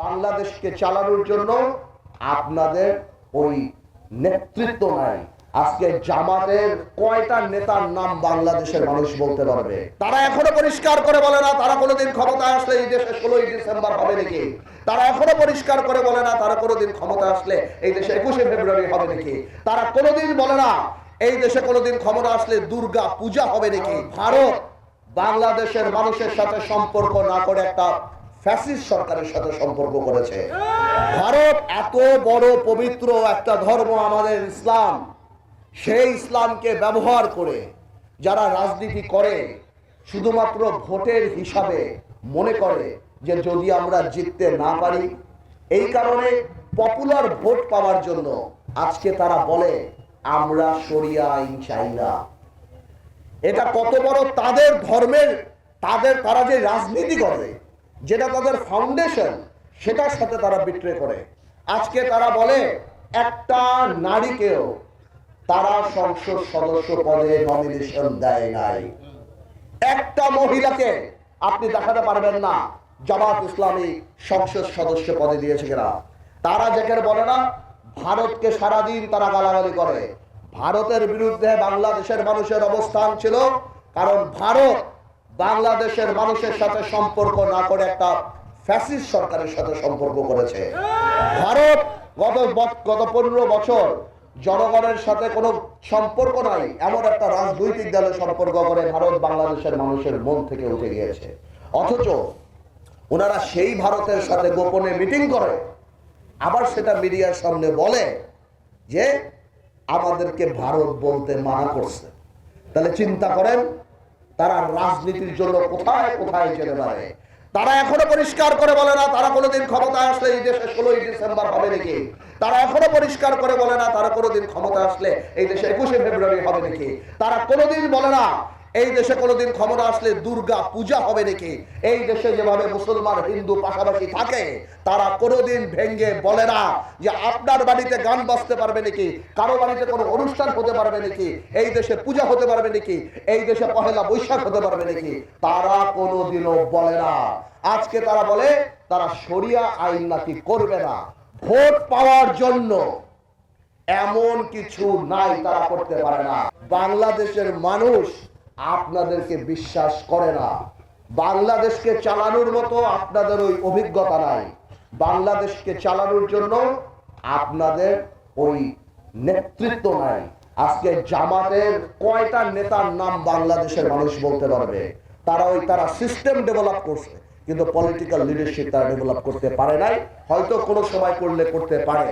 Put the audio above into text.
বাংলাদেশকে চালানোর জন্য আপনাদের ওই নেতৃত্ব নাই। আজকে জামাতের কয়টা নেতার নাম বাংলাদেশের মানুষ বলতে পারবে? তারা এখনও পরিষ্কার করে বলে না, তারা কোনোদিন ক্ষমতায় আসলে এই দেশে ষোলোই ডিসেম্বর হবে নাকি? তারা এখনও পরিষ্কার করে বলে না, তারা কোনোদিন ক্ষমতা আসলে এই দেশে একুশে ফেব্রুয়ারি হবে নাকি? তারা কোনোদিন বলে না, এই দেশে কোনোদিন ক্ষমতা আসলে দুর্গা পূজা হবে নাকি? ভারত বাংলাদেশের মানুষের সাথে সম্পর্ক না করে একটা সরকারের সাথে সম্পর্ক করেছে। ভারত এত বড় পবিত্র একটা ধর্ম আমাদের ইসলাম। সেই ইসলামকে ব্যবহার করে যারা রাজনীতি করে, শুধুমাত্র ভোটের হিসাবে মনে করে যে যদি আমরা জিততে না পারি, এই কারণে পপুলার ভোট পাওয়ার জন্য আজকে তারা বলে, আমরা সরিয়া আইন চাই না। এটা কত বড় তাদের ধর্মের, তাদের, তারা যে রাজনীতি করে যেটা তাদের ফাউন্ডেশন সেটার সাথে তারা বিট্রে করে। আজকে তারা বলে, একটা নারীকেও তারা সংসদ সদস্য পদে নমিনেশন দেয় নাই। একটা মহিলাকে আপনি দেখাতে পারবেন না, জামাত ইসলামী সংসদ সদস্য পদে দিয়েছে কিনা। তারা যেখানে বলে না, ভারতকে সারাদিন তারা গালাগালি করে। ভারতের বিরুদ্ধে বাংলাদেশের মানুষের অবস্থান ছিল, কারণ ভারত বাংলাদেশের মানুষের সাথে সম্পর্ক না করে একটা ফ্যাসিস্ট সরকারের সাথে সম্পর্ক করেছে। ভারত গত গত পনেরো বছর জনগণের সাথে কোনো সম্পর্ক নাই, এমন একটা রাজনৈতিক দলের সম্পর্ক করে ভারত বাংলাদেশের মানুষের মন থেকে উঠে গিয়েছে। অথচ ওনারা সেই ভারতের সাথে গোপনে মিটিং করে, আবার সেটা মিডিয়ার সামনে বলে যে, আমাদেরকে ভারত বলতে মানা করছে। তাহলে চিন্তা করেন তারা রাজনীতির জন্য কোথায় কোথায় যেতে পারে? তারা এখনও পরিষ্কার করে বলে না তারা কোনোদিন ক্ষমতায় আসলে এই দেশে ষোলোই ডিসেম্বর হবে নাকি? তারা এখনও পরিষ্কার করে বলে না তারা কোনোদিন ক্ষমতা আসলে এই দেশে একুশে ফেব্রুয়ারি হবে নাকি? তারা কোনোদিন বলে না এই দেশে কোনোদিন ক্ষমতা আসলে দুর্গা পূজা হবে নাকি? এই দেশে যেভাবে মুসলমান, হিন্দু পাশাপাশি থাকে, তারা কোনোদিন ভেঙ্গে বলে না যে আপনার বাড়িতে গান বাজতে পারবে নাকি? কারও বাড়িতে কোনো অনুষ্ঠান হতে পারবে নাকি? এই দেশে পূজা হতে পারবে নাকি? এই দেশে পহেলা বৈশাখ হতে পারবে নাকি? তারা কোনোদিনও বলে না। আজকে তারা বলে, তারা শরিয়া আইন নাকি করবে না? ভোট পাওয়ার জন্য এমন কিছু নাই তারা করতে পারে না। বাংলাদেশের মানুষ আপনাদেরকে বিশ্বাস করে না। বাংলাদেশকে চালানোর মতো আপনাদের ওই অভিজ্ঞতা নাই। বাংলাদেশকে চালানোর জন্য আপনাদের ওই নেতৃত্ব নাই। আজকে জামাতের কয়টা নেতার নাম বাংলাদেশের মানুষ বলতে পারবে? তারা ওই তারা সিস্টেম ডেভেলপ করছে, কিন্তু পলিটিক্যাল লিডারশিপ তারা ডেভেলপ করতে পারে নাই। হয়তো কোনো সময় করলে করতে পারে।